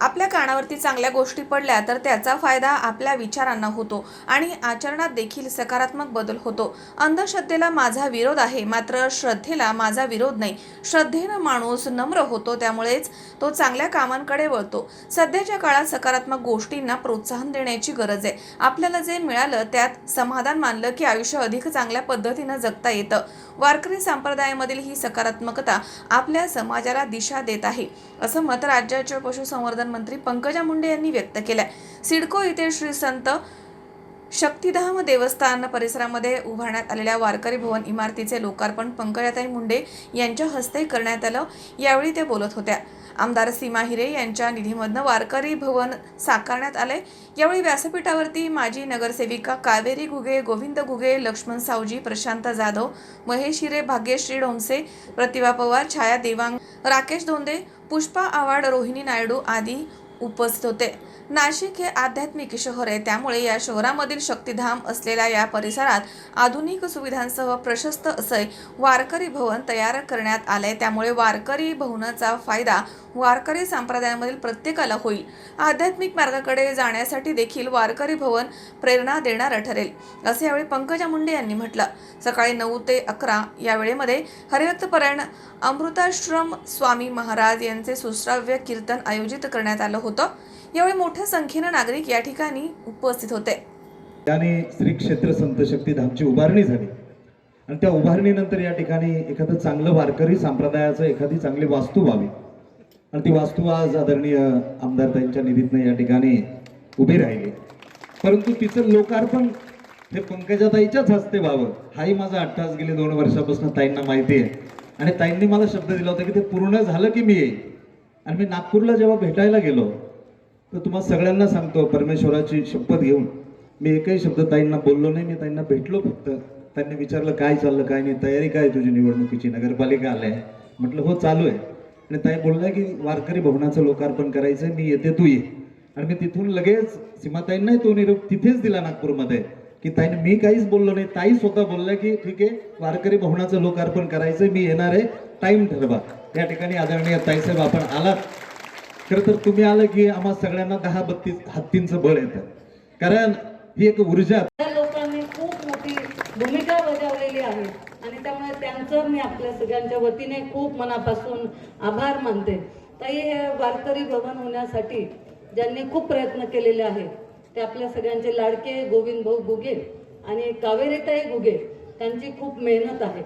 आपल्या कानावरती चांगल्या गोष्टी पडल्या तर त्याचा फायदा आपल्या विचारांना होतो आणि आचरणात देखील सकारात्मक बदल होतो. अंधश्रद्धेला माझा विरोध आहे मात्र श्रद्धेला माझा विरोध नाही. श्रद्धेनं माणूस नम्र होतो त्यामुळेच तो चांगल्या कामांकडे वळतो. सध्याच्या काळात सकारात्मक गोष्टींना प्रोत्साहन देण्याची गरज आहे. आपल्याला जे मिळालं त्यात समाधान मानलं की आयुष्य अधिक चांगल्या पद्धतीनं जगता येतं. वारकरी संप्रदायामधील ही सकारात्मकता आपल्या समाजाला दिशा देत आहे असं मत राज्याचे पशुसंवर्धन मंत्री पंकजा मुंडे यांनी व्यक्त केलंय. सिडको येथे श्री संत शक्तिधाम देवस्थान परिसरामध्ये उभारण्यात आलेल्या वारकरी भवन इमारतीचे लोकार्पण पंकजाताई मुंडे यांच्या हस्ते करण्यात आलं. यावेळी ते बोलत होत्या. आमदार सीमा हिरे यांच्या निधीमधनं वारकरी भवन साकारण्यात आले यावेळी व्यासपीठावरती माजी नगरसेविका कावेरी घुगे गोविंद घुगे लक्ष्मण सावजी प्रशांत जाधव महेश हिरे भाग्यश्री डोंसे प्रतिभा पवार छाया देवांग राकेश धोंदे पुष्पा आवाड रोहिणी नायडू आदी उपस्थित होते. नाशिक हे आध्यात्मिक शहर आहे. त्यामुळे या शहरामधील शक्तिधाम असलेल्या या परिसरात आधुनिक सुविधांसह प्रशस्त असे वारकरी भवन तयार करण्यात आले त्यामुळे वारकरी भवनाचा फायदा वारकरी संप्रदायामधील प्रत्येकाला होईल. आध्यात्मिक मार्गाकडे जाण्यासाठी देखील वारकरी भवन प्रेरणा देणारं ठरेल असे यावेळी पंकजा मुंडे यांनी म्हटलं. सकाळी नऊ ते अकरा या वेळेमध्ये हरिभक्तपरायण अमृताश्रम स्वामी महाराज यांचे सुश्राव्य कीर्तन आयोजित करण्यात आलं होतं. यावेळी मोठ्या संख्येनं नागरिक या ठिकाणी उपस्थित होते. त्याने श्री क्षेत्र संत शक्तीधामची उभारणी झाली. आणि त्या उभारणीनंतर या ठिकाणी एखादं चांगलं वारकरी संप्रदायाचं एखादी चांगली वास्तू व्हावी. आणि ती वास्तू आज आदरणीय आमदार त्यांच्या निधीतनं या ठिकाणी उभी राहिली. परंतु तिचं लोकार्पण हे पंकजाताईच्याच हस्ते व्हावं हाही माझा अट्टास गेले दोन वर्षापासून ताईंना माहिती आहे. आणि ताईंनी मला शब्द दिला होता की ते पूर्ण झालं की मी येईल आणि मी नागपूरला जेव्हा भेटायला गेलो तर तुम्हाला सगळ्यांना सांगतो परमेश्वराची शपथ घेऊन. मी एकही शब्द ताईंना बोललो नाही मी ताईंना भेटलो फक्त. त्यांनी विचारलं काय चाललं काय नाही? तयारी काय तुझी निवडणुकीची? नगरपालिका आलंय म्हटलं हो चालू आहे. आणि ताई बोलल्या की वारकरी भवनाचं लोकार्पण करायचं आहे, मी येते तू ये. आणि मी तिथून लगेच सीमाताईंनाही तो निरोप तिथेच दिला नागपूरमध्ये की ताईने मी काहीच बोललो नाही. ताई स्वतः बोलल्या की ठीक आहे वारकरी भवनाचं लोकार्पण करायचं मी येणार आहे टाईम ठरवा. या ठिकाणी आदरणीय ताईसाहेब आपण आलात. खरं तर तुम्ही आलं की आम्हा सगळ्यांना दहा बत्तीस हत्तींचं बळ येतं. कारण ही एक ऊर्जा लोकांनी खूप मोठी भूमिका बजावलेली आहे. आणि त्यामुळे त्यांचं मी आपल्या सगळ्यांच्या वतीने खूप मनापासून आभार मानते. ताई हे वारकरी भवन होण्यासाठी ज्यांनी खूप प्रयत्न केलेले आहेत ते आपल्या सगळ्यांचे लाडके गोविंद भाऊ गुगे आणि कावेरीताई गुगे त्यांची खूप मेहनत आहे.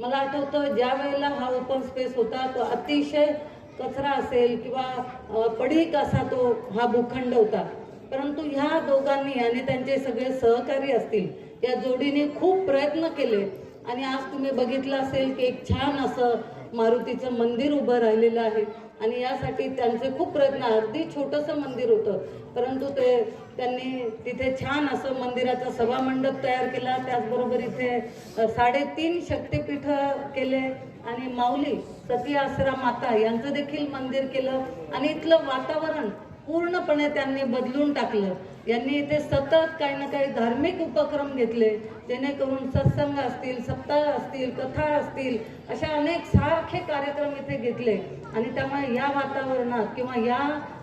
मला आठवतं ज्या वेळेला हा ओपन स्पेस होता तो अतिशय कचरा असेल किंवा पडीक असा तो हा भूखंड होता. परंतु ह्या दोघांनी आणि त्यांचे सगळे सहकारी असतील या जोडीने खूप प्रयत्न केले. आणि आज तुम्ही बघितलं असेल की एक छान असं मारुतीचं मंदिर उभं राहिलेलं आहे. आणि यासाठी त्यांचे खूप प्रयत्न अगदी छोटंसं मंदिर होतं. परंतु ते त्यांनी तिथे छान असं मंदिराचा सभामंडप तयार केला. त्याचबरोबर इथे साडेतीन शक्तिपीठ केले. आणि माऊली सती आसरा माता यांचं देखील मंदिर केलं. आणि इथलं वातावरण पूर्णपणे त्यांनी बदलून टाकलं. यांनी इथे सतत काही ना काही धार्मिक उपक्रम घेतले. जेणेकरून सत्संग असतील सप्ताह असतील कथा असतील अशा अनेक सारखे कार्यक्रम इथे घेतले. आणि त्यामुळे या वातावरणात किंवा या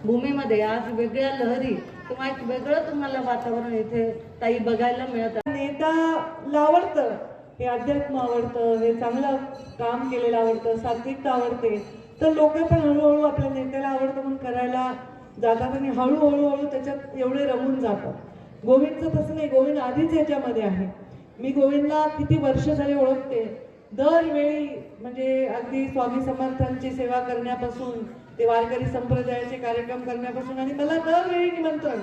भूमीमध्ये आज वेगळ्या लहरी किंवा एक वेगळं तुम्हाला वातावरण इथे ताई बघायला मिळत आहे. नेताला आवडतं हे अध्यात्म आवडतं हे चांगलं काम केलेलं आवडतं सात्विकता आवडते. तर लोक पण हळूहळू आपल्या नेत्याला आवडतं म्हणून जातात आणि हळूहळू हळू त्याच्यात एवढे रमून जातात गोविंदचं तसं नाही गोविंद आधीच याच्यामध्ये आहे. मी गोविंदला किती वर्ष झाली ओळखते. दरवेळी म्हणजे अगदी स्वामी समर्थांची सेवा करण्यापासून ते वारकरी संप्रदायाचे कार्यक्रम करण्यापासून आणि मला दरवेळी निमंत्रण.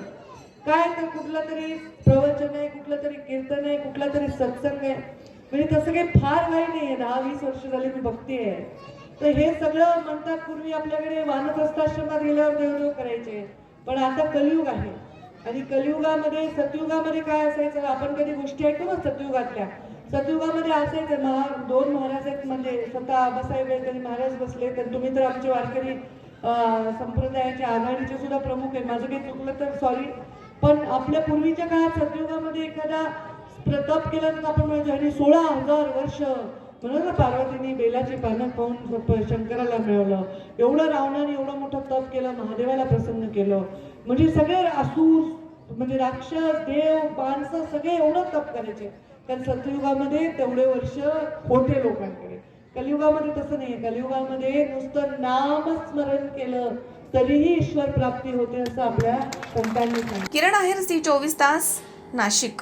काय तर कुठलं तरी प्रवचन आहे कुठलं तरी कीर्तन आहे कुठला तरी सत्संग आहे. म्हणजे तसं काही फार काही नाही आहे दहा वीस वर्ष झाली मी बघते तर हे सगळं म्हणतात पूर्वी आपल्याकडे वानप्रस्थाश्रमात गेल्यावर देवदेव करायचे. पण आता कलियुग आहे. आणि कलियुगामध्ये सतयुगामध्ये काय असायचं? आपण कधी गोष्टी ऐकतो ना सतयुगातल्या. सतयुगामध्ये असायचं महा दोन महाराज आहेत म्हणजे स्वतः आबासाहेब कधी महाराज बसले तर तुम्ही तर आमचे वारकरी संप्रदायाचे आघाडीचे सुद्धा प्रमुख आहे माझं काही चुकलं तर सॉरी पण आपल्या पूर्वीच्या काळात सतयुगामध्ये एखादा प्रताप केला तर आपण म्हणतो आणि सोळा हजार वर्ष म्हणून पार्वतीने बेलाचे पानं पाहून शंकराला मिळवलं? एवढं रावणाने एवढं मोठं तप केलं महादेवाला प्रसन्न केलं. म्हणजे सगळे असुर म्हणजे राक्षस देव माणसं सगळे एवढं तप करायचे. कारण सतयुगामध्ये तेवढे वर्ष होते लोकांकडे. कलियुगामध्ये तसं नाही कलियुगामध्ये नुसतं नामस्मरण केलं तरीही ईश्वर प्राप्ती होते असं आपल्या संतांनी सांगितलं. किरण आहेर सी चोवीस तास नाशिक.